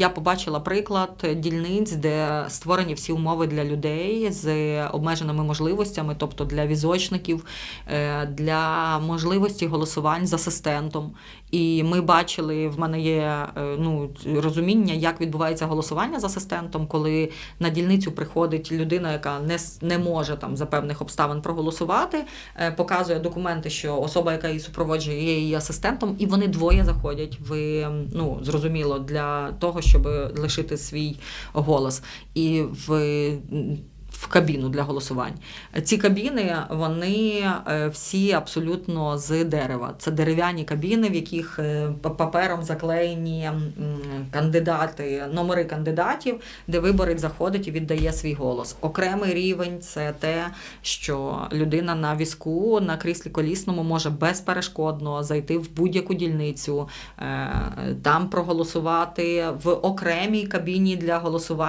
я побачила приклад дільниць, де створені всі умови для людей з обмеженими можливостями, тобто для візочників, е, для можливості голосувань з асистентом. І ми бачили, в мене є е, ну, розуміння, як відбувається голосування з асистентом, коли на дільницю приходить людина, яка не, не може там за певних обставин проголосувати, е, показує документи, що особа, яка її супроводжує, є її асистентом, і вони двоє заходять в ну зрозуміло для того, щоб лишити свій голос. І в кабіну для голосувань. Ці кабіни вони е, всі абсолютно з дерева. Це дерев'яні кабіни, в яких е, папером заклеєні кандидати, номери кандидатів, де виборець заходить і віддає свій голос. Окремий рівень це те, що людина на візку на кріслі колісному може безперешкодно зайти в будь-яку дільницю, е, там проголосувати в окремій кабіні для голосування.